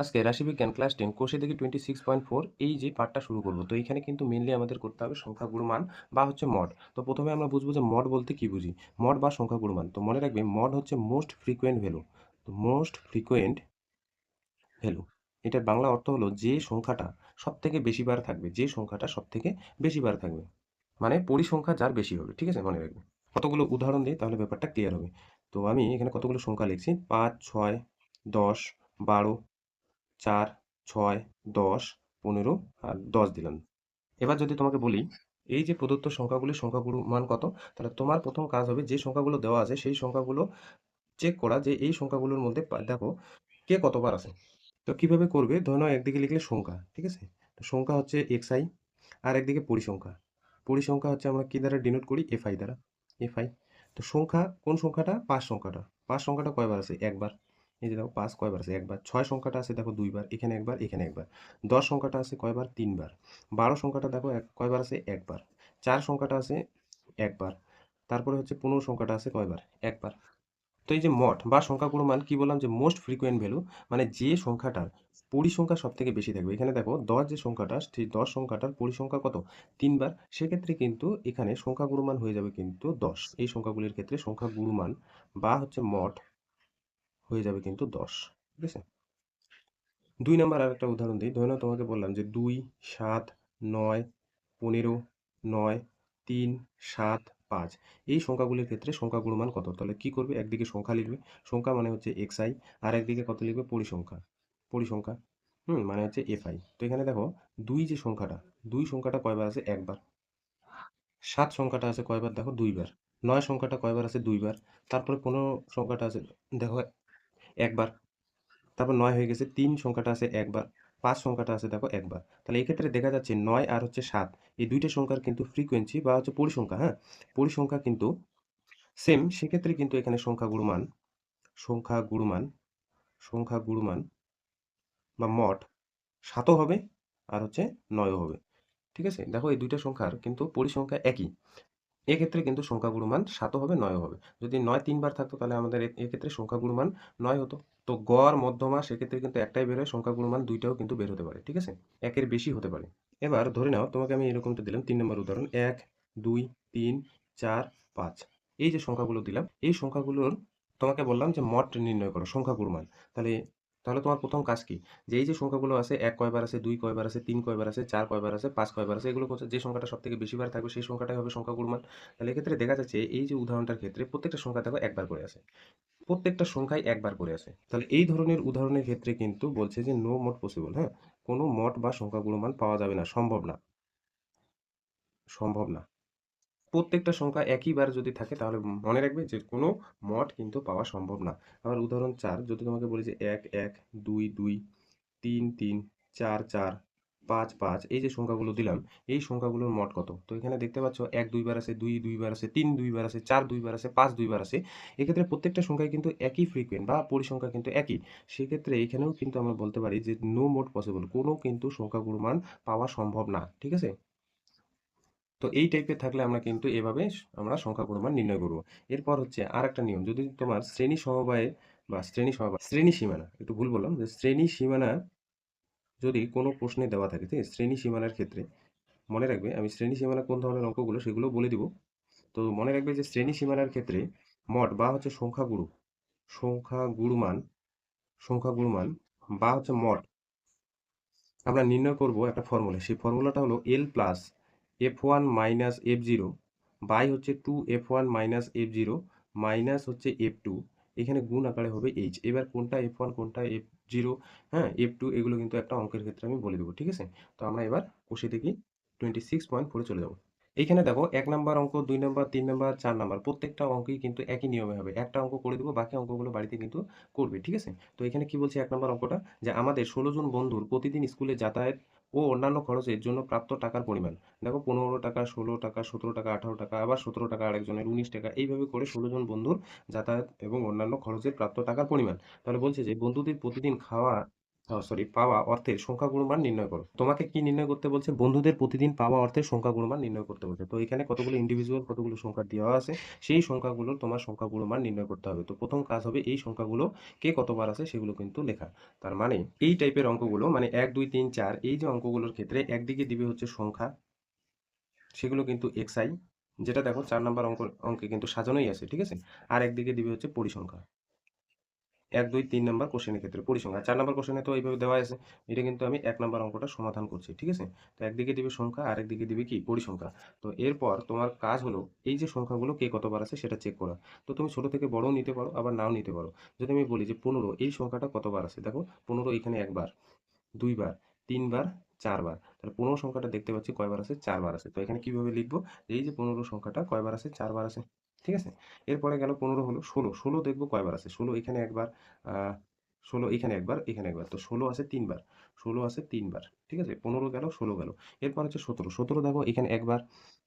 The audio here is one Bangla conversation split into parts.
আজকে রাশিবিজ্ঞান ক্লাস টেন কোষে দেখি টোয়েন্টি সিক্স পয়েন্ট ফোর এই যে পার্টটা শুরু করব তো এখানে কিন্তু মেনলি আমাদের করতে হবে সংখ্যাগুরু মান বা হচ্ছে মড। তো প্রথমে আমরা বুঝব যে মড বলতে কি বুঝি? মড বা সংখ্যাগুরু মান। তো মনে রাখবে মড হচ্ছে মোস্ট ফ্রিকোয়েন্ট ভ্যালু তো মোস্ট ফ্রিকোয়েন্ট ভ্যালু এটার বাংলা অর্থ হলো যে সংখ্যাটা সব থেকে বেশি বার থাকবে, যে সংখ্যাটা সব থেকে বেশি বার থাকবে। মানে পরিসংখ্যা যার বেশি হবে, ঠিক আছে? মনে রাখবে কতগুলো উদাহরণ দিই তাহলে ব্যাপারটা ক্লিয়ার হবে। তো আমি এখানে কতগুলো সংখ্যা লিখছি? পাঁচ, ছয়, দশ, বারো চার, ছয়, দশ, পনেরো আর দশ দিলাম। এবার যদি তোমাকে বলি, এই যে প্রদত্ত সংখ্যাগুলির সংখ্যাগুলো মান কত? তাহলে তোমার প্রথম কাজ হবে যে সংখ্যাগুলো দেওয়া আছে, সেই সংখ্যাগুলো চেক করা যে এই সংখ্যাগুলোর মধ্যে দেখো কে কতবার আছে। তো কীভাবে করবে? ধরে একদিকে লিখলে সংখ্যা, ঠিক আছে? তো সংখ্যা হচ্ছে এক্স আই আর একদিকে পরিসংখ্যা। পরিসংখ্যা হচ্ছে আমরা কী দ্বারা ডিনোট করি? এফ আই দ্বারা এফ আই তো সংখ্যা, কোন সংখ্যাটা? পাঁচ সংখ্যাটা। পাঁচ সংখ্যাটা কয়বার আছে? একবার। এই যে দেখো পাঁচ কয়বার আছে, একবার ছয় সংখ্যাটা আছে, দেখো দুইবার, এখানে একবার এখানে একবার। দশ সংখ্যাটা আছে কয়বার? তিনবার। বারো সংখ্যাটা দেখো এক, কয়বার আছে? একবার। চার সংখ্যাটা আছে? একবার। তারপরে হচ্ছে পনেরো সংখ্যাটা আছে কয়বার? একবার। তো এই যে মঠ বা সংখ্যাগুলো মান কি বললাম? যে মোস্ট ফ্রিকোয়েন্ট ভ্যালু মানে যে সংখ্যাটার পরিসংখ্যা সব থেকে বেশি থাকবে। এখানে দেখো দশ যে সংখ্যাটা, সেই দশ সংখ্যাটার পরিসংখ্যা কত? তিনবার। সেক্ষেত্রে কিন্তু এখানে সংখ্যা গুরুমান হয়ে যাবে কিন্তু দশ। এই সংখ্যাগুলির ক্ষেত্রে সংখ্যা গুরুমান বা হচ্ছে মড হয়ে যাবে কিন্তু দশ, ঠিক আছে? দুই নাম্বার আর একটা উদাহরণ দিই। ধরে তোমাকে বললাম যে দুই, সাত, নয়, পনেরো, নয়, তিন, সাত, পাঁচ। এই সংখ্যাগুলির ক্ষেত্রে সংখ্যা গুণমান কত? তাহলে কি করবে? একদিকে সংখ্যা লিখবে। সংখ্যা মানে হচ্ছে এক্স আই আর একদিকে কত লিখবে? পরিসংখ্যা। পরিসংখ্যা। হুম মানে হচ্ছে এফ আই তো এখানে দেখো, দুই যে সংখ্যাটা, দুই সংখ্যাটা কয়বার আছে? একবার। সাত সংখ্যাটা আছে কয়বার? দেখো, দুইবার। নয় সংখ্যাটা কয়বার আছে? দুইবার। তারপরে পনেরো সংখ্যাটা আছে, দেখো একবার। তারপর নয় হয়ে গেছে তিন, সংখ্যাটা আছে একবার। পাঁচ সংখ্যাটা আছে দেখো একবার। তাহলে এই ক্ষেত্রে দেখা যাচ্ছে নয় আর হচ্ছে সাত। এই দুইটা সংখ্যার কিন্তু ফ্রিকোয়েন্সি বা হচ্ছে পরিসংখ্যা হ্যাঁ? পরিসংখ্যা কিন্তু সেম সেক্ষেত্রে কিন্তু এখানে সংখ্যা গুরুমান সংখ্যা গুরুমান সংখ্যা গুরুমান বা মঠ সাতও হবে আর হচ্ছে নয়ও হবে। ঠিক আছে? দেখো এই দুইটা সংখ্যার কিন্তু পরিসংখ্যা একই। এক্ষেত্রে কিন্তু সংখ্যাগুরু মান সাতও হবে, নয়ও হবে। যদি নয় তিনবার থাকতো তাহলে আমাদের এক্ষেত্রে সংখ্যাগুরু মান নয় হতো। তো গড় মধ্যমা সেক্ষেত্রে কিন্তু একটাই বেরোয় সংখ্যাগুরু মান দুইটাও কিন্তু বের হতে পারে, ঠিক আছে? একের বেশি হতে পারে। এবার ধরে নাও, তোমাকে আমি এরকমটা দিলাম, তিন নম্বর উদাহরণ, এক, দুই, তিন, চার, পাঁচ। এই যে সংখ্যাগুলো দিলাম, এই সংখ্যাগুলোর তোমাকে বললাম যে মড নির্ণয় করো সংখ্যাগুরু মান তাহলে তাহলে তোমার প্রথম কাজ কি? যে এই যে সংখ্যাগুলো আছে, এক কয়বার আছে, দুই কয়বার আছে, তিন কয়বার আছে, চার কয়বার আছে, পাঁচ কয়বার আছে, এগুলো যে সংখ্যাটা সব থেকে বেশি বার থাকবে, সেই সংখ্যাটাই হবে সংখ্যাগুরু মান। তাহলে এক্ষেত্রে দেখা যাচ্ছে এই যে উদাহরণটার ক্ষেত্রে প্রত্যেকটা সংখ্যা দেখো একবার করে আছে। প্রত্যেকটা সংখ্যায় একবার করে আছে। তাহলে এই ধরনের উদাহরণের ক্ষেত্রে কিন্তু বলছে যে নো মোড পসিবল হ্যাঁ? কোনো মড বা সংখ্যাগুলো মান পাওয়া যাবে না, সম্ভব না। সম্ভব না। প্রত্যেকটা সংখ্যা একইবার যদি থাকে, তাহলে মনে রাখবে যে কোনো মড কিন্তু পাওয়া সম্ভব না। আবার উদাহরণ চার, যদি তোমাকে বলি যে এক এক, দুই দুই, তিন তিন, চার চার, পাঁচ পাঁচ, এই যে সংখ্যাগুলো দিলাম, এই সংখ্যাগুলোর মড কত? তো এখানে দেখতে পাচ্ছ এক দুইবার আছে দুই দুইবার আছে তিন দুইবার আছে চার দুইবার আছে পাঁচ দুইবার আছে এক্ষেত্রে প্রত্যেকটা সংখ্যায় কিন্তু একই ফ্রিকোয়েন্ট বা পরিসংখ্যা কিন্তু একই। সেক্ষেত্রে এখানেও কিন্তু আমরা বলতে পারি যে নো মোট পসিবল কোনো কিন্তু সংখ্যাগুলোর মান পাওয়া সম্ভব না, ঠিক আছে? তো এই টাইপের থাকলে আমরা কিন্তু এভাবে আমরা সংখ্যা পরিমাণ নির্ণয় করব। এরপর হচ্ছে আর একটা নিয়ম, যদি তোমার শ্রেণি সমবায়ে বা শ্রেণি সমবায় শ্রেণি সীমানা, একটু ভুল বললাম, যে শ্রেণি সীমানা যদি কোনো প্রশ্নে দেওয়া থাকে, ঠিক শ্রেণি সীমানার ক্ষেত্রে, মনে রাখবে, আমি শ্রেণি সীমানা কোন ধরনের অঙ্কগুলো সেগুলো বলে দিব। তো মনে রাখবে যে শ্রেণি সীমানার ক্ষেত্রে মড বা হচ্ছে সংখ্যাগুরু সংখ্যাগুরু মান সংখ্যাগুরু মান বা হচ্ছে মড, আমরা নির্ণয় করব একটা ফর্মুলা সেই ফর্মুলাটা হলো L plus F one minus F zero by হচ্ছে two F one minus F zero minus হচ্ছে এফ টু এখানে গুণ আকারে হবে এইচ এবার কোনটা এফ ওয়ান কোনটা এফ জিরো হ্যাঁ এফ টু এগুলো কিন্তু একটা অঙ্কের ক্ষেত্রে আমি বলে দেবো, ঠিক আছে? তো আমরা এবার কষে দেখি টোয়েন্টি সিক্স পয়েন্ট ফোরে চলে যাব। এইখানে দেখো এক নাম্বার অঙ্ক, দুই নাম্বার, তিন নাম্বার, চার নাম্বার, প্রত্যেকটা অঙ্কই কিন্তু একই নিয়মে হবে। একটা অঙ্ক করে দেবো, বাকি অঙ্কগুলো বাড়িতে কিন্তু করবে, ঠিক আছে? তো এখানে কি বলছে এক নাম্বার অঙ্কটা? যে আমাদের ষোলো জন বন্ধুর প্রতিদিন স্কুলে যাতায়াত ও অন্যান্য খরচের জন্য প্রাপ্ত টাকার পরিমাণ। দেখো, পনেরো টাকা, ষোলো টাকা, সতেরো টাকা, আঠারো টাকা, আবার সতেরো টাকা আরেকজনের উনিশ টাকা, এইভাবে করে ষোলো জন বন্ধুর যাতায়াত এবং অন্যান্য খরচের প্রাপ্ত টাকার পরিমাণ। তাহলে বলছে যে, বন্ধুদের প্রতিদিন খাওয়া সরি পাওয়া অর্থের সংখ্যা গুণমান নির্ণয় করো। তোমাকে কি নির্ণয় করতে বলছে? বন্ধুদের প্রতিদিন পাওয়া অর্থের সংখ্যা গুণমান নির্ণয় করতে বলছে। তো এখানে কতগুলো ইন্ডিভিজুয়াল কতগুলো সংখ্যা দেওয়া আছে, সেই সংখ্যাগুলোর তোমার সংখ্যা গুণমান নির্ণয় করতে হবে। তো প্রথম কাজ হবে এই সংখ্যাগুলো কে কতবার আছে সেগুলো কিন্তু লেখা। তার মানে এই টাইপের অঙ্কগুলো মানে এক, দুই, তিন, চার, এই যে অঙ্কগুলোর ক্ষেত্রে একদিকে দিবে হচ্ছে সংখ্যা, সেগুলো কিন্তু এক্সআই যেটা দেখো চার নাম্বার অঙ্ক, অঙ্কে কিন্তু সাজানোই আছে, ঠিক আছে? আর একদিকে দিবে হচ্ছে পরিসংখ্যা। এক, দুই, তিন নাম্বার কোশ্চেনের ক্ষেত্রে পরিসংখ্যা। চার নাম্বার কোশ্চেনে তো এইভাবে দেওয়া আছে। এটা কিন্তু আমি এক নাম্বার অঙ্কটা সমাধান করছি, ঠিক আছে? তো একদিকে দিবে সংখ্যা আর একদিকে দিবে কি? পরিসংখ্যা। তো এরপর তোমার কাজ হলো এই যে সংখ্যাগুলো কে কতবার আছে সেটা চেক করা। তো তুমি ছোট থেকে বড়ও নিতে পারো, আবার নাও নিতে পারো। যদি আমি বলি যে পনেরো, এই সংখ্যাটা কতবার আছে? দেখো, পনেরো এখানে একবার, দুইবার, তিনবার, চারবার। তাহলে পনেরো সংখ্যাটা দেখতে পাচ্ছি কয়বার আছে? চারবার আছে। তো এখানে কীভাবে লিখব? এই যে পনেরো সংখ্যাটা কয়বার আছে? চারবার আছে। ঠিক আছে? এরপরে গেল পনেরো হলো ষোলো। ষোলো দেখব কয়বার আছে? ষোলো এখানে একবার ষোলো এখানে একবার এখানে একবার। তো ষোলো আছে তিনবার। ষোলো আছে তিনবার। ঠিক আছে? পনেরো গেল, ষোলো গেল। এরপর হচ্ছে সতেরো। সতেরো দেখো এখানে একবার,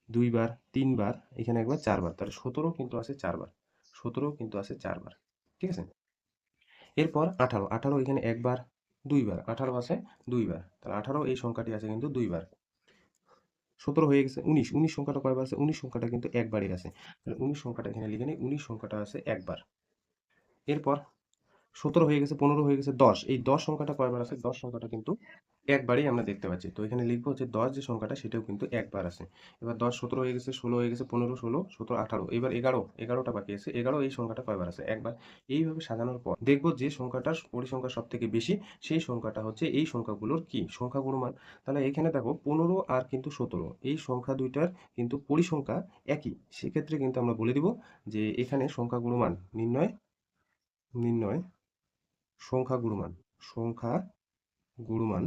দুইবার, তিনবার, এখানে একবার, চারবার। তাহলে সতেরো কিন্তু আছে চারবার। সতেরো কিন্তু আছে চারবার। ঠিক আছে? এরপর আঠারো। আঠারো এখানে একবার, দুইবার। আঠারো আছে দুইবার। তাহলে আঠারো এই সংখ্যাটি আছে কিন্তু দুইবার। সতেরো হয়ে গেছে উনিশ। উনিশ সংখ্যাটা কয়বার আছে? উনিশ সংখ্যাটা কিন্তু একবারই আছে। তাহলে উনিশ সংখ্যাটা এখানে লিখে নিই। উনিশ সংখ্যাটা আছে একবার। এরপর সতেরো হয়ে গেছে, পনেরো হয়ে গেছে, দশ। এই দশ সংখ্যাটা কয়বার আছে? দশ সংখ্যাটা কিন্তু একবারই আমরা দেখতে পাচ্ছি। তো এখানে লিখব হচ্ছে দশ যে সংখ্যাটা, সেটাও কিন্তু একবার আছে। এবার দশ সতেরো হয়ে গেছে, ষোলো হয়ে গেছে, পনেরো, ষোলো, সতেরো, আঠারো। এবার এগারো, এগারোটা বাকি আছে, এগারো এই সংখ্যাটা কয়বার আছে? একবার। এইভাবে সাজানোর পর দেখব যে সংখ্যাটার পরিসংখ্যা সব থেকে বেশি, সেই সংখ্যাটা হচ্ছে এই সংখ্যাগুলোর কি? সংখ্যাগুলো মান। তাহলে এখানে দেখো পনেরো আর কিন্তু সতেরো। এই সংখ্যা দুইটার কিন্তু পরিসংখ্যা একই। সেক্ষেত্রে কিন্তু আমরা বলে দিব যে এখানে সংখ্যাগুলো মান নির্ণয় নির্ণয় সংখ্যা গুরুমান সংখ্যা গুরুমান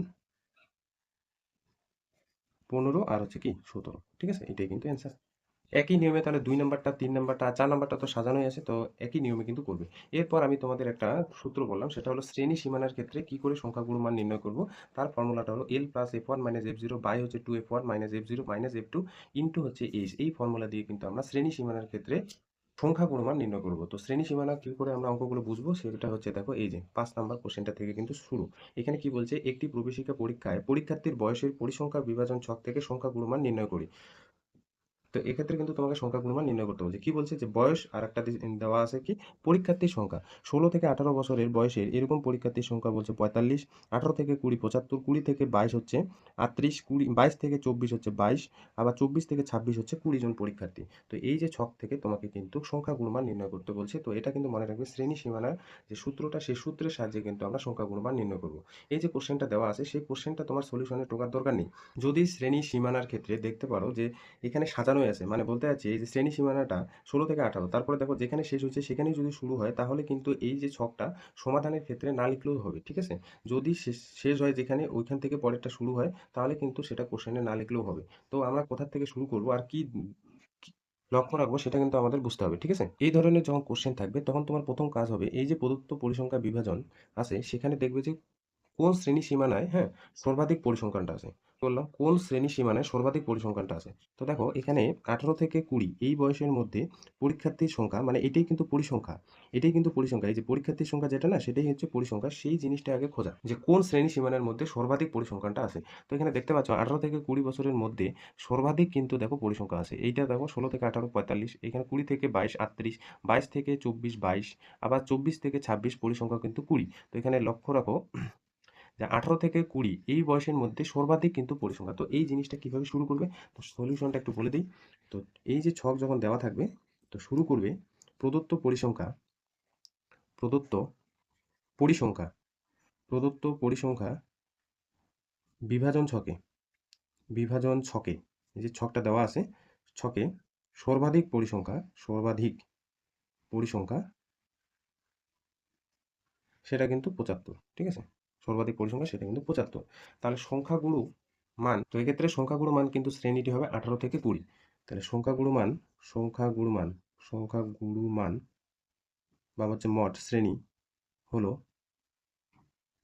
পনেরো আর হচ্ছে কি সতেরো, ঠিক আছে? এটাই কিন্তু অ্যান্সার একই নিয়মে তাহলে দুই নাম্বারটা, তিন নাম্বারটা চার নাম্বারটা তো সাজানোই আছে, তো একই নিয়মে কিন্তু করবে। এরপর আমি তোমাদের একটা সূত্র বললাম, সেটা হলো শ্রেণি সীমানার ক্ষেত্রে কি করে সংখ্যাগুলো মান নির্ণয় করব? তার ফর্মুলাটা হলো L plus F one minus F zero by হচ্ছে two F one minus F zero minus F two into হচ্ছে এইচ এই ফর্মুলা দিয়ে কিন্তু আমরা শ্রেণি সীমানার ক্ষেত্রে সংখ্যা গুণমান নির্ণয় করব। তো শ্রেণি সীমানা কি করে আমরা অঙ্কগুলো বুঝব? সেটা হচ্ছে দেখো, এই যে পাঁচ নাম্বার কোশ্চেনটা থেকে কিন্তু শুরু। এখানে কি বলছে? একটি প্রবেশিকা পরীক্ষায় পরীক্ষার্থীর বয়সের পরিসংখ্যা বিভাজন ছক থেকে সংখ্যা গুণমান নির্ণয় করি। তো এক্ষেত্রে কিন্তু তোমাকে সংখ্যা গুণমান নির্ণয় করতে বলছে কি বলছে যে বয়স আর একটা দেওয়া আছে কি? পরীক্ষার্থীর সংখ্যা। ষোলো থেকে আঠারো বছরের বয়সের এরকম পরীক্ষার্থীর সংখ্যা বলছে পঁয়তাল্লিশ, আঠারো থেকে কুড়ি, পঁচাত্তর, কুড়ি থেকে বাইশ হচ্ছে আটত্রিশ, কুড়ি, বাইশ থেকে চব্বিশ হচ্ছে বাইশ, আবার চব্বিশ থেকে ছাব্বিশ হচ্ছে কুড়ি জন পরীক্ষার্থী। তো এই যে ছক থেকে তোমাকে কিন্তু সংখ্যা গুণমান নির্ণয় করতে বলছে। তো এটা কিন্তু মনে রাখবে শ্রেণি সীমানার যে সূত্রটা, সেই সূত্রের সাহায্যে কিন্তু আমরা সংখ্যা গুণমান নির্ণয় করব। এই যে কোশ্চেনটা দেওয়া আছে, সেই কোশ্চেনটা তোমার সলিউশনে টোকার দরকার নেই। যদি শ্রেণি সীমানার ক্ষেত্রে দেখতে পারো যে এখানে সাজানোই আছে। মানে বলতে চাচ্ছি এই যে শ্রেণি সীমানাটা ষোলো থেকে আঠারো, তারপরে দেখো যেখানে শেষ হচ্ছে সেখানেই যদি শুরু হয় তাহলে কিন্তু এই যে ছকটা সমাধানের ক্ষেত্রে না লিখলেও হবে, ঠিক আছে? যদি শেষ হয় যেখানে ওইখান থেকে পরেরটা শুরু হয় তাহলে কিন্তু সেটা কোশ্চেনে না লিখলেও হবে। তো আমরা কোথা থেকে শুরু করব আর কি লক্ষ্য রাখব সেটা কিন্তু আমাদের বুঝতে হবে, ঠিক আছে? এই ধরনের যখন কোশ্চেন থাকবে তখন তোমার প্রথম কাজ হবে এই যে প্রদত্ত পরিসংখ্যা বিভাজন আছে সেখানে দেখবে যে কোন শ্রেণি সীমানায় হ্যাঁ সর্বাধিক পরিসংখ্যানটা আছে। বললাম কোন শ্রেণি সীমানায় সর্বাধিক পরিসংখ্যানটা আছে? তো দেখো, এখানে আঠারো থেকে কুড়ি, এই বয়সের মধ্যে পরীক্ষার্থীর সংখ্যা মানে এটাই কিন্তু পরিসংখ্যা, এটাই কিন্তু পরিসংখ্যা, এই যে পরীক্ষার্থীর সংখ্যা যেটা না, সেটাই হচ্ছে পরিসংখ্যা, সেই জিনিসটা আগে খোঁজা, যে কোন শ্রেণি সীমানার মধ্যে সর্বাধিক পরিসংখ্যানটা আছে। তো এখানে দেখতে পাচ্ছ, আঠারো থেকে কুড়ি বছরের মধ্যে সর্বাধিক কিন্তু দেখো পরিসংখ্যা আছে। এইটা দেখো ষোলো থেকে আঠারো, পঁয়তাল্লিশ, এখানে কুড়ি থেকে বাইশ, আটত্রিশ, বাইশ থেকে চব্বিশ, বাইশ, আবার চব্বিশ থেকে ছাব্বিশ পরিসংখ্যা কিন্তু কুড়ি। তো এখানে লক্ষ্য রাখো যে আঠারো থেকে কুড়ি এই বয়সের মধ্যে সর্বাধিক কিন্তু পরিসংখ্যা তো এই জিনিসটা কীভাবে শুরু করবে? তো সলিউশনটা একটু বলে দিই। তো এই যে ছক যখন দেওয়া থাকবে, তো শুরু করবে প্রদত্ত পরিসংখ্যা প্রদত্ত পরিসংখ্যা প্রদত্ত পরিসংখ্যা বিভাজন ছকে বিভাজন ছকে, এই যে ছকটা দেওয়া আছে, ছকে সর্বাধিক পরিসংখ্যা সর্বাধিক পরিসংখ্যা সেটা কিন্তু পঁচাত্তর, ঠিক আছে? সর্বাধিক পরিসংখ্যা সেটা কিন্তু পঁচাত্তর। তাহলে সংখ্যাগুলো মান, তো এক্ষেত্রে সংখ্যাগুলো মান কিন্তু শ্রেণীটি হবে আঠারো থেকে কুড়ি। তাহলে সংখ্যাগুলো মান সংখ্যাগুলো মান সংখ্যাগুলো মান বা হচ্ছে মঠ শ্রেণি হলো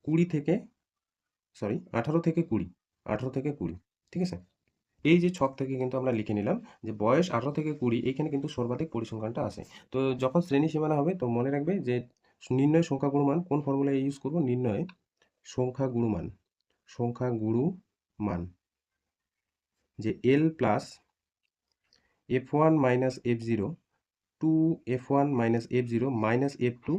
কুড়ি থেকে সরি আঠারো থেকে কুড়ি, আঠারো থেকে কুড়ি, ঠিক আছে? এই যে ছক থেকে কিন্তু আমরা লিখে নিলাম যে বয়স আঠারো থেকে কুড়ি, এখানে কিন্তু সর্বাধিক পরিসংখ্যানটা আসে তো যখন শ্রেণি সীমানা হবে, তো মনে রাখবে যে নির্ণয় সংখ্যাগুলো মান কোন ফর্মুলা ইউজ করব? নির্ণয় সংখ্যা গুরুমান সংখ্যা গুরু মান, যে L plus F one minus F zero two F one minus F zero minus F two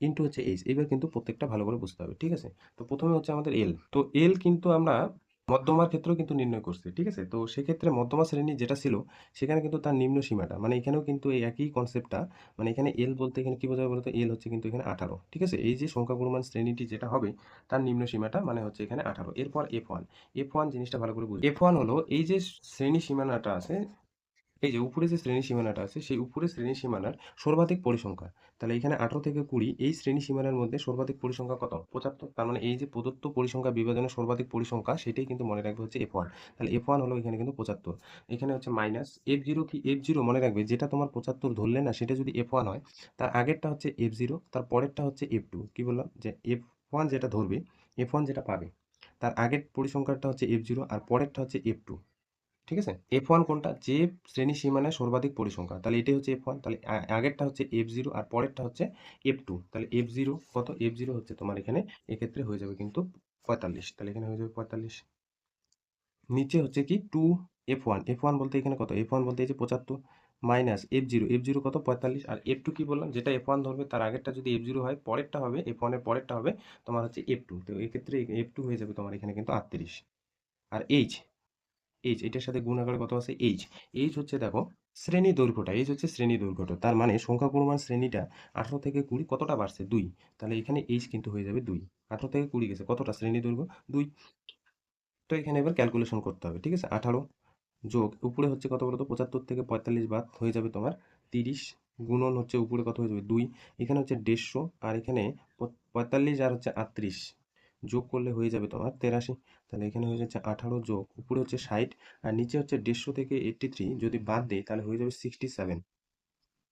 into হচ্ছে এইচ এবার কিন্তু প্রত্যেকটা ভালো করে বুঝতে হবে, ঠিক আছে? তো প্রথমে হচ্ছে আমাদের এল তো এল কিন্তু আমরা মধ্যমার ক্ষেত্রেও কিন্তু নির্ণয় করছে, ঠিক আছে? তো সেক্ষেত্রে মধ্যমা শ্রেণি যেটা ছিল, সেখানে কিন্তু তার নিম্ন সীমাটা মানে এখানেও কিন্তু এই একই কনসেপ্টটা মানে এখানে এল বলতে এখানে কী বোঝাবে বলতো? এল হচ্ছে কিন্তু এখানে আঠারো, ঠিক আছে? এই যে সংখ্যা পরিমাণ শ্রেণীটি যেটা হবে, তার নিম্ন সীমাটা মানে হচ্ছে এখানে আঠারো। এরপর এফ ওয়ান এফ ওয়ান জিনিসটা ভালো করে বুঝি। এফ ওয়ান হলো এই যে শ্রেণি সীমানাটা আছে এই যে উপরে যে শ্রেণি সীমানাটা আছে, সেই উপরে শ্রেণি সীমানার সর্বাধিক পরিসংখ্যা তাহলে এখানে আঠারো থেকে কুড়ি, এই শ্রেণি সীমানার মধ্যে সর্বাধিক পরিসংখ্যা কত? পঁচাত্তর, তার মানে এই যে প্রদত্ত পরিসংখ্যা বিভাজনের সর্বাধিক পরিসংখ্যা, সেটাই কিন্তু মনে রাখবে হচ্ছে এফ ওয়ান তাহলে এফ ওয়ান হলো এখানে কিন্তু পঁচাত্তর। এখানে হচ্ছে মাইনাস এফ জিরো কি এফ জিরো মনে রাখবে? যেটা তোমার পঁচাত্তর ধরলে না, সেটা যদি এফ ওয়ান হয়, তার আগেরটা হচ্ছে এফ জিরো তার পরেরটা হচ্ছে এফ টু কী বললাম? যে এফ ওয়ান যেটা ধরবে এফ ওয়ান যেটা পাবে, তার আগের পরিসংখ্যাটা হচ্ছে এফ জিরো আর পরেরটা হচ্ছে এফ টু ঠিক আছে? এফ ওয়ান কোনটা? যে শ্রেণি সীমানায় সর্বাধিক পরিসংখ্যা তাহলে এটাই হচ্ছে এফ ওয়ান তাহলে আগেরটা হচ্ছে এফ জিরো আর পরেরটা হচ্ছে এফ টু তাহলে এফ জিরো কত? এফ জিরো হচ্ছে তোমার এখানে, এক্ষেত্রে হয়ে যাবে কিন্তু পঁয়তাল্লিশ। তাহলে এখানে হয়ে যাবে পঁয়তাল্লিশ। নিচে হচ্ছে কি two F one F one বলতে এখানে কত? এফ ওয়ান বলতে এই যে পঁচাত্তর minus F zero F zero কত? পঁয়তাল্লিশ। আর এফ টু কি বললাম? যেটা এফ ওয়ান ধরবে, তার আগেরটা যদি এফ জিরো হয়, পরেরটা হবে এফ ওয়ানের পরেরটা হবে, তোমার হচ্ছে এফ টু তো এক্ষেত্রে এফ টু হয়ে যাবে তোমার এখানে কিন্তু আটত্রিশ। আর এইচ এইচ এটার সাথে গুণ আকারে কত আছে? এইচ এইচ হচ্ছে দেখো, শ্রেণি দৈর্ঘ্যটা এইচ হচ্ছে শ্রেণি দৈর্ঘ্যটা। তার মানে সংখ্যা পরিমাণ শ্রেণীটা আঠারো থেকে কুড়ি কতটা বাড়ছে? দুই। তাহলে এখানে এইচ কিন্তু হয়ে যাবে দুই। আঠারো থেকে কুড়ি গেছে, কতটা? শ্রেণি দৈর্ঘ্য, দুই। তো এখানে এবার ক্যালকুলেশন করতে হবে, ঠিক আছে? আঠারো যোগ, উপরে হচ্ছে কত বলতো? পঁচাত্তর থেকে পঁয়তাল্লিশ বাদ হয়ে যাবে তোমার তিরিশ। গুণন হচ্ছে উপরে কত হয়ে যাবে? দুই। এখানে হচ্ছে দেড়শো, আর এখানে পঁয়তাল্লিশ আর হচ্ছে আটত্রিশ। যোগ করলে হয়ে যাবে তোমার তেরাশি। তাহলে এখানে হয়ে যাচ্ছে আঠারো যোগ, উপরে হচ্ছে ষাট, আর নিচে হচ্ছে দেড়শো থেকে এইট্টি থ্রি যদি বাদ দেই, তাহলে হয়ে যাবে সিক্সটি সেভেন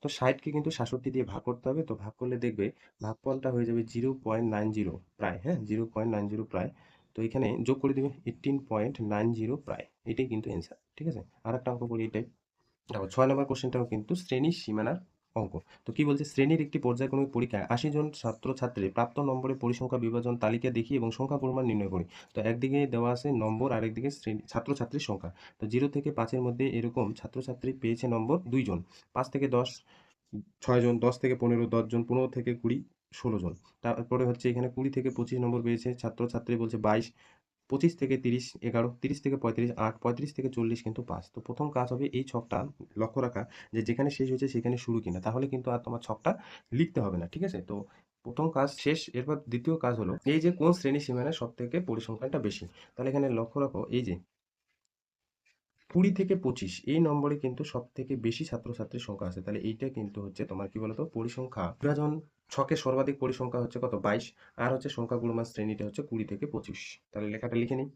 তো ষাটকে কিন্তু সাতষট্টি দিয়ে ভাগ করতে হবে, তো ভাগ করলে দেখবে ভাগফলটা হয়ে যাবে জিরো পয়েন্ট নাইন জিরো প্রায় হ্যাঁ? জিরো পয়েন্ট নাইন জিরো প্রায়। তো এখানে যোগ করে দিবে এইটিন পয়েন্ট নাইন জিরো প্রায়। এটাই কিন্তু অ্যান্সার ঠিক আছে? আর একটা অঙ্ক করি এটাই। দেখো, ছয় নম্বর কোশ্চেনটাও কিন্তু শ্রেণির সীমানার অঙ্ক। তো কি বলছে? শ্রেণির একটি পর্যায়ক্রমিক পরীক্ষায় আশি জন ছাত্রছাত্রী প্রাপ্ত নম্বরের পরিসংখ্যা বিভাজন তালিকা দেখি এবং সংখ্যা পরিমাণ নির্ণয় করি। তো একদিকে দেওয়া আছে নম্বর, আরেকদিকে শ্রেণি, ছাত্রছাত্রীর সংখ্যা। তো জিরো থেকে পাঁচের মধ্যে এরকম ছাত্রছাত্রী পেয়েছে নম্বর দুইজন পাঁচ থেকে দশ ছয়জন দশ থেকে পনেরো দশজন পনেরো থেকে কুড়ি, ষোলো জন। তারপরে হচ্ছে এখানে কুড়ি থেকে পঁচিশ নম্বর পেয়েছে ছাত্রছাত্রী বলছে বাইশ পঁচিশ থেকে তিরিশ এগারো, তিরিশ থেকে পঁয়ত্রিশ, আট, পঁয়ত্রিশ থেকে চল্লিশ কিন্তু পাঁচ। তো প্রথম কাজ হবে এই ছকটা লক্ষ্য রাখা যে যেখানে শেষ হয়েছে সেখানে শুরু কিনা। তাহলে কিন্তু আর তোমার ছকটা লিখতে হবে না, ঠিক আছে? তো প্রথম কাজ শেষ, এরপর দ্বিতীয় কাজ হলো এই যে কোন শ্রেণি সীমানায় সব থেকে পরিসংখ্যানটা বেশি? তাহলে এখানে লক্ষ্য রাখো এই যে কুড়ি থেকে পঁচিশ, এই নম্বরে কিন্তু সব থেকে বেশি ছাত্রছাত্রীর সংখ্যা আছে। তাহলে এইটা কিন্তু হচ্ছে তোমার কি বলতো? পরিসংখ্যা। বিভাজন ছকের সর্বাধিক পরিসংখ্যা হচ্ছে কত? বাইশ। আর হচ্ছে সংখ্যা গুণমান শ্রেণীটা হচ্ছে কুড়ি থেকে পঁচিশ। তাহলে লেখাটা লিখে নিই।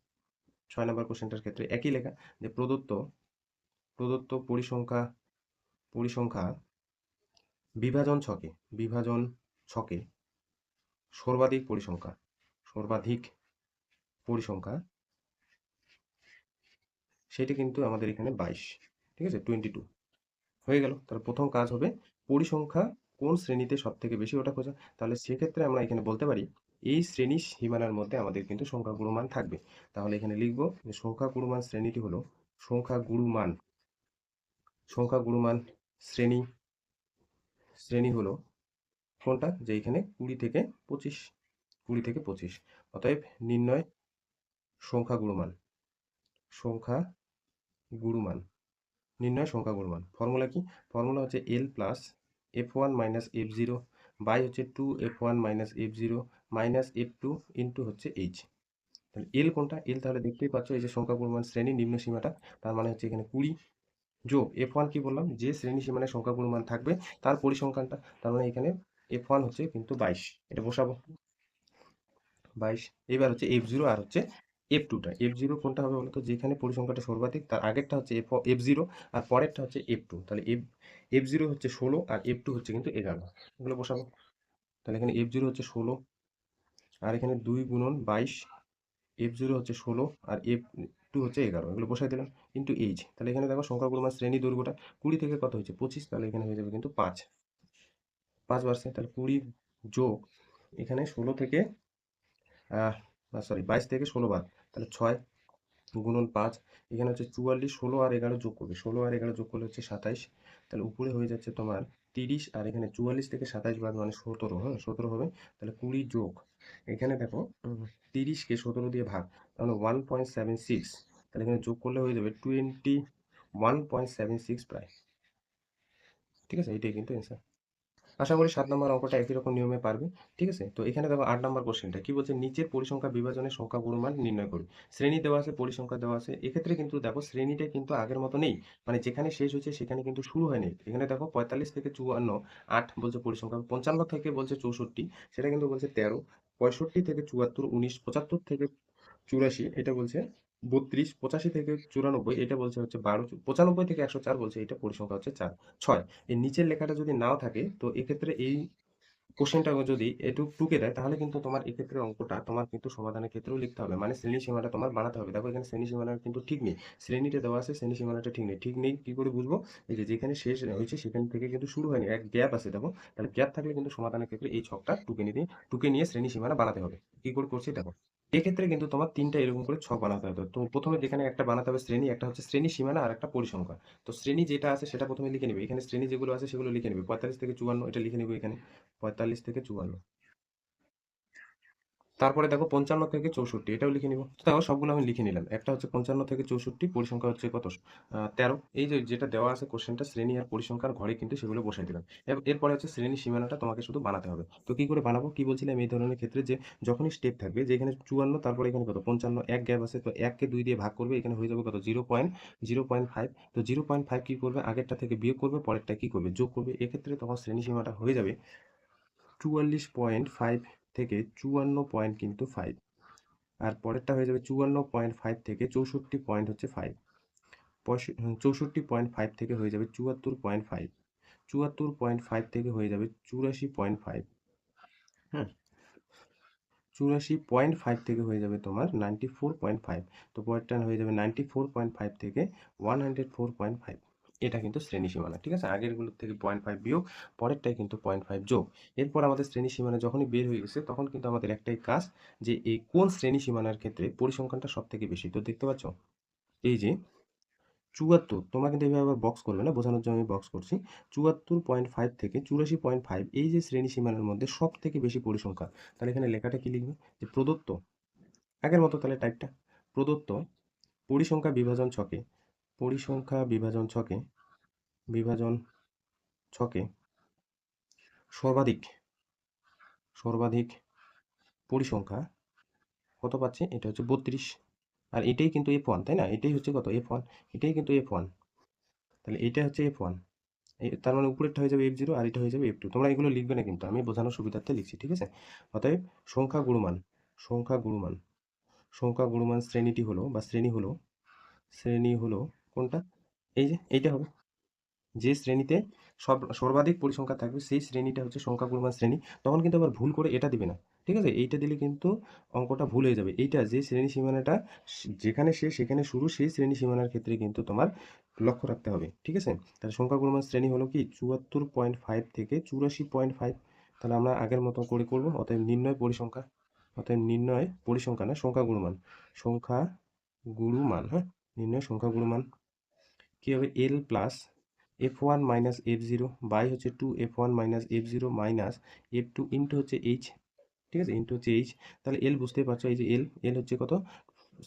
ছয় নম্বর কোশ্চেনটার ক্ষেত্রে একই লেখা যে প্রদত্ত প্রদত্ত পরিসংখ্যা পরিসংখ্যা বিভাজন ছকে বিভাজন ছকে সর্বাধিক পরিসংখ্যা সর্বাধিক পরিসংখ্যা সেটি কিন্তু আমাদের এখানে বাইশ। ঠিক আছে? Twenty two. হয়ে গেল। তার প্রথম কাজ হবে পরিসংখ্যা কোন শ্রেণীতে সব থেকে বেশি ওটা খোঁজা? তাহলে সেক্ষেত্রে আমরা এখানে বলতে পারি, এই শ্রেণি সীমানার মধ্যে আমাদের কিন্তু সংখ্যা গুণমান থাকবে। তাহলে এখানে লিখব যে সংখ্যা গুণমান শ্রেণীটি হলো সংখ্যা গুণমান। সংখ্যা গুণমান শ্রেণি শ্রেণি হলো কোনটা? যে এখানে কুড়ি থেকে পঁচিশ, কুড়ি থেকে পঁচিশ। অতএব নির্ণয় সংখ্যা গুণমান সংখ্যা গুণমান, নির্ণয় সংখ্যা গুণমান। ফর্মুলা কি? ফর্মুলা হচ্ছে L plus F one minus F zero by হচ্ছে two F one minus F zero minus F two into হচ্ছে এইচ তাহলে এল কোনটা? এল তাহলে দেখতেই পাচ্ছ এই যে সংখ্যা পরিমাণ শ্রেণি নিম্ন সীমাটা, তার মানে হচ্ছে এখানে কুড়ি। যোগ এফ ওয়ান কি বললাম? যে শ্রেণি সীমানায় সংখ্যা পরিমাণ থাকবে, তার পরিসংখ্যানটা, তার মানে এখানে এফ ওয়ান হচ্ছে কিন্তু বাইশ। এটা বসাবো। বাইশ, এবার হচ্ছে এফ জিরো আর হচ্ছে এফ টুটা এফ জিরো কোনটা হবে বলতো? যেখানে পরিসংখ্যাটা সর্বাধিক, তার আগেরটা হচ্ছে এফ এফ জিরো আর পরেরটা হচ্ছে এফ টু তাহলে এফ এফ জিরো হচ্ছে ষোলো আর এফ টু হচ্ছে কিন্তু এগারো। এগুলো বসাবো। তাহলে এখানে এফ জিরো হচ্ছে ষোলো আর এখানে দুই গুণন বাইশ এফ জিরো হচ্ছে ষোলো আর এফ টু হচ্ছে এগারো। এগুলো বসাই দিলাম। ইন্টু এইচ তাহলে এখানে দেখো সংখ্যাগুলো আমার শ্রেণি দৈর্ঘ্যটা কুড়ি থেকে কত হয়েছে? পঁচিশ। তাহলে এখানে হয়ে যাবে কিন্তু পাঁচ। পাঁচ বাড়ছে। তাহলে কুড়ি যোগ এখানে ষোলো থেকে সরি বাইশ থেকে ষোলো বাদ তাহলে ছয় গুণন পাঁচ, এখানে হচ্ছে চুয়াল্লিশ, ষোলো আর এগারো যোগ করবে। ষোলো আর এগারো যোগ করলে হচ্ছে সাতাইশ, তাহলে উপরে হয়ে যাচ্ছে তোমার তিরিশ, আর এখানে চুয়াল্লিশ থেকে সাতাইশ বাদ মানে সতেরো হ্যাঁ সতেরো হবে, তাহলে কুড়ি যোগ, এখানে দেখো তিরিশকে সতেরো দিয়ে ভাগ, তাহলে ওয়ান পয়েন্ট সেভেন সিক্স তাহলে এখানে যোগ করলে হয়ে যাবে twenty one point seven six প্রায়। ঠিক আছে? এটাই কিন্তু অ্যান্সার আশা করি সাত নম্বর অঙ্কটা একই রকম নিয়মে পারবে, ঠিক আছে? তো এখানে দেখো আট নম্বর কোশ্চেনটা কি বলছে? নিচের পরিসংখ্যা বিভাজনের সংখ্যা পরিমাণ নির্ণয় করি। শ্রেণি দেওয়া আছে, পরিসংখ্যা দেওয়া আছে। এক্ষেত্রে কিন্তু দেখো শ্রেণীটা কিন্তু আগের মতো নেই। মানে যেখানে শেষ হয়েছে সেখানে কিন্তু শুরু হয়নি। এখানে দেখো পঁয়তাল্লিশ থেকে চুয়ান্ন, আট বলছে পরিসংখ্যা, পঞ্চান্ন থেকে বলছে চৌষট্টি, সেটা কিন্তু বলছে তেরো, পঁয়ষট্টি থেকে চুয়াত্তর, উনিশ, পঁচাত্তর থেকে চুরাশি, এটা বলছে বত্রিশ, পঁচাশি থেকে চুরানব্বই, এটা বলছে হচ্ছে বারো পঁচানব্বই থেকে একশো চার বলছে, এটা পরিসংখ্যা হচ্ছে চার, ছয়। এই নিচের লেখাটা যদি নাও থাকে, তো এক্ষেত্রে এই কোশ্চেনটা যদি একটু টুকে দেয়, তাহলে কিন্তু তোমার এক্ষেত্রে অঙ্কটা তোমার কিন্তু সমাধানের ক্ষেত্রেও লিখতে হবে। মানে শ্রেণি সীমাটা তোমার বানাতে হবে। দেখো এখানে শ্রেণি সীমানা কিন্তু ঠিক নেই। শ্রেণীতে দেওয়া আছে, শ্রেণি সীমানাটা ঠিক নেই। ঠিক নেই কি করে বুঝব? এই যে যেখানে শেষ হয়েছে, সেখান থেকে কিন্তু শুরু হয়নি। এক গ্যাপ আছে, দেখো। তাহলে গ্যাপ থাকলে কিন্তু সমাধানের ক্ষেত্রে এই ছকটা টুকে নিতে, টুকে নিয়ে শ্রেণি সীমানা বানাতে হবে। কি করে করছি, দেখো। এক্ষেত্রে কিন্তু তোমার তিনটা এরকম করে ছক বানাতে হবে। তো প্রথমে যেখানে একটা বানাতে হবে শ্রেণি, একটা হচ্ছে শ্রেণি সীমানা আর একটা পরিসংখ্যা তো শ্রেণি যেটা আছে সেটা প্রথমে লিখে নেবে। এখানে শ্রেণি যেগুলো আছে সেগুলো লিখে নেবে। পঁয়তাল্লিশ থেকে চুয়ান্ন, এটা লিখে নেবে এখানে। পঁয়তাল্লিশ থেকে চুয়ান্ন। তারপরে দেখো পঞ্চান্ন থেকে চৌষট্টি, এটাও লিখে নিব। দেখো সবগুলো আমি লিখে নিলাম। একটা হচ্ছে পঞ্চান্ন থেকে চৌষট্টি, পরিসংখ্যা হচ্ছে কত? তেরো। এই যে, যেটা দেওয়া আছে কোশ্চেনটা শ্রেণি আর পরিসংখ্যার ঘরে কিন্তু সেগুলো বসাই দিলাম। এরপরে হচ্ছে শ্রেণি সীমানাটা তোমাকে শুধু বানাতে হবে। তো কি করে বানাবো? কি বলছিলাম? এই ধরনের ক্ষেত্রে যে, যখনই স্টেপ থাকবে, যে এখানে চুয়ান্ন, তারপরে এখানে কত? পঞ্চান্ন, এক গ্যাপ আছে, তো এককে দুই দিয়ে ভাগ করবে, এখানে হয়ে যাবে কত? Zero point zero point five. তো জিরো পয়েন্ট ফাইভ কী করবে? আগেরটা থেকে বিয়োগ করবে, পরেরটা কী করবে? যোগ করবে। এক্ষেত্রে তখন শ্রেণি সীমাটা হয়ে যাবে চুয়াল্লিশ পয়েন্ট ফাইভ থেকে চুয়ান্ন পয়েন্ট কিন্তু ফাইভ আর পরেরটা হয়ে যাবে চুয়ান্ন পয়েন্ট ফাইভ থেকে চৌষট্টি পয়েন্ট হচ্ছে ফাইভ চৌষট্টি পয়েন্ট ফাইভ থেকে হয়ে যাবে চুয়াত্তর পয়েন্ট ফাইভ চুয়াত্তর পয়েন্ট ফাইভ থেকে হয়ে যাবে চুরাশি পয়েন্ট ফাইভ হ্যাঁ চুরাশি পয়েন্ট ফাইভ থেকে হয়ে যাবে তোমার নাইনটি ফোর পয়েন্ট ফাইভ তো পরেরটা হয়ে যাবে নাইনটি ফোর পয়েন্ট ফাইভ থেকে one hundred four point five এটা কিন্তু শ্রেণি সীমানা, ঠিক আছে? আগেরগুলোর থেকে পয়েন্ট ফাইভ বিয়োগ, পরেরটাই কিন্তু পয়েন্ট ফাইভ যোগ। এরপর আমাদের শ্রেণি সীমানা যখনই বের হয়ে গেছে, তখন কিন্তু আমাদের একটাই কাজ যে, এই কোন শ্রেণি সীমানার ক্ষেত্রে পরিসংখ্যানটা সব থেকে বেশি। তো দেখতে পাচ্ছ? এই যে, চুয়াত্তর, তোমরা কিন্তু এইভাবে আবার বক্স করবে না, বোঝানোর জন্য আমি বক্স করছি। চুয়াত্তর পয়েন্ট ফাইভ থেকে চুরাশি পয়েন্ট ফাইভ এই যে শ্রেণি সীমানার মধ্যে সব থেকে বেশি পরিসংখ্যা তাহলে এখানে লেখাটা কি লিখবে? যে প্রদত্ত, আগের মতো তাহলে টাইপটা প্রদত্ত পরিসংখ্যা বিভাজন ছকে পরিসংখ্যা বিভাজন ছকে বিভাজন ছকে সর্বাধিক সর্বাধিক পরিসংখ্যা কত পাচ্ছে? এটা হচ্ছে বত্রিশ। আর এটাই কিন্তু এফ ওয়ান তাই না? এটাই হচ্ছে কত? এফ ওয়ান এটাই কিন্তু এফ ওয়ান তাহলে এটা হচ্ছে এফ ওয়ান তার মানে উপরেরটা হয়ে যাবে এফ জিরো আর এটা হয়ে যাবে এফ টু তোমরা এগুলো লিখবে না কিন্তু, আমি বোঝানোর সুবিধার্থে লিখছি, ঠিক আছে? অতএব সংখ্যা গুণমান সংখ্যা গুণমান সংখ্যা গুণমান শ্রেণীটি হলো বা শ্রেণি হলো শ্রেণি হলো কোনটা? এই যে, এইটা হবে। যে শ্রেণীতে সব, সর্বাধিক পরিসংখ্যা থাকবে, সেই শ্রেণীটা হচ্ছে সংখ্যা গুণমান শ্রেণি। তখন কিন্তু আবার ভুল করে এটা দিবে না, ঠিক আছে? এইটা দিলে কিন্তু অঙ্কটা ভুল হয়ে যাবে। এইটা যে শ্রেণি সীমানাটা যেখানে শেষ সেখানে শুরু, সেই শ্রেণি সীমানার ক্ষেত্রে কিন্তু তোমার লক্ষ্য রাখতে হবে, ঠিক আছে? তাহলে সংখ্যা গুণমান শ্রেণি হলো কি? চুয়াত্তর পয়েন্ট ফাইভ থেকে চুরাশি পয়েন্ট ফাইভ। তাহলে আমরা আগের মতো করে করব, অতএব নির্ণয় পরিসংখ্যা, অতএব নির্ণয় পরিসংখ্যা না, সংখ্যা গুণমান। সংখ্যা গুরুমান হ্যাঁ? নির্ণয় সংখ্যা গুণমান। কী হবে? L plus F one minus F zero by হচ্ছে two F one minus F zero minus F two into হচ্ছে এইচ ঠিক আছে? ইন্টু হচ্ছে এইচ তাহলে এল বুঝতেই পারছ এই যে এল এল হচ্ছে কত?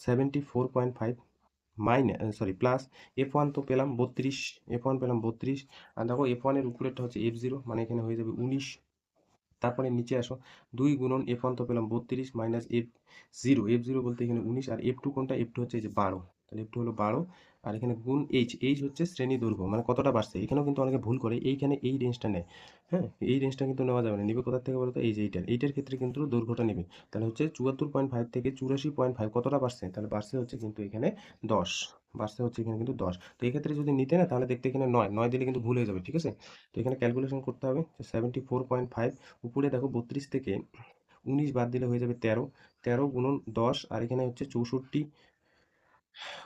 Seventy four point five minus sorry plus F one তো পেলাম বত্রিশ এফ ওয়ান পেলাম বত্রিশ, আর দেখো এফ ওয়ানের উপরেরটা হচ্ছে এফ জিরো মানে এখানে হয়ে যাবে উনিশ, তারপরে নিচে আসো, দুই গুণন এফ ওয়ান তো পেলাম বত্রিশ minus F zero F zero বলতে এখানে উনিশ, আর এফ টু কোনটা? এফ টু হচ্ছে এই যে বারো, তাহলে এফ টু হলো বারো আর এখানে গুণ এইচ এইচ হচ্ছে শ্রেণি দৈর্ঘ্য মানে কতটা বাড়ছে? এখানেও কিন্তু অনেকে ভুল করে, এইখানে এই রেঞ্জটা নেয়। হ্যাঁ? এই রেঞ্জটা কিন্তু নেওয়া যাবে না। নেবে কোথা থেকে বলতো? এই যে এইটার। এইটার ক্ষেত্রে কিন্তু দৈর্ঘ্যটা নেবে। তাহলে হচ্ছে চুয়াত্তর পয়েন্ট ফাইভ থেকে চুরাশি পয়েন্ট ফাইভ কতটা বাড়ছে? তাহলে বাড়ছে হচ্ছে কিন্তু এখানে দশ। বাড়ছে হচ্ছে এখানে কিন্তু দশ। তো এই ক্ষেত্রে যদি নিতে না তাহলে দেখতে এখানে নয়। নয় দিলে কিন্তু ভুল হয়ে যাবে, ঠিক আছে? তো এখানে ক্যালকুলেশন করতে হবে সেভেন্টি ফোর পয়েন্ট ফাইভ উপরে দেখো বত্রিশ থেকে উনিশ বাদ দিলে হয়ে যাবে তেরো। তেরো গুণন দশ, আর এখানে হচ্ছে চৌষট্টি।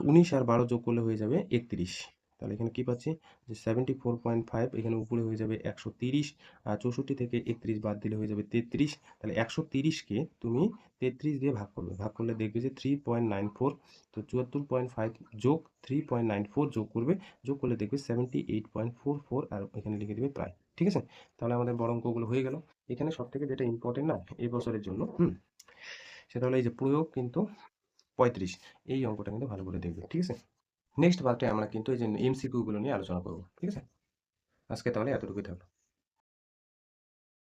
উনিশ আর বারো যোগ করলে হয়ে যাবে একত্রিশ। তাহলে এখানে কি পাচ্ছি? যে সেভেন্টি ফোর পয়েন্ট ফাইভ এখানে উপরে হয়ে যাবে একশো তিরিশ আর চৌষট্টি থেকে একত্রিশ বাদ দিলে হয়ে যাবে তেত্রিশ। তাহলে একশো তিরিশকে তুমি তেত্রিশ দিয়ে ভাগ করবে। ভাগ করলে দেখবে যে থ্রি পয়েন্ট নাইন ফোর তো চুয়াত্তর পয়েন্ট ফাইভ যোগ থ্রি পয়েন্ট নাইন ফোর যোগ করবে। যোগ করলে দেখবে seventy eight point four four আর এখানে লিখে দেবে প্রায় ঠিক আছে? তাহলে আমাদের বড় অঙ্কগুলো হয়ে গেল। এখানে সব থেকে যেটা ইম্পর্টেন্ট না, এই বছরের জন্য সেটা হলো এই যে প্রয়োগ কিন্তু পঁয়ত্রিশ, এই অঙ্কটা কিন্তু ভালো করে দেখবে, ঠিক আছে? নেক্সট পার্টে আমরা কিন্তু এই যে এমসিকিউগুলো নিয়ে আলোচনা করব, ঠিক আছে? আজকে তাহলে এতটুকুই থাকল।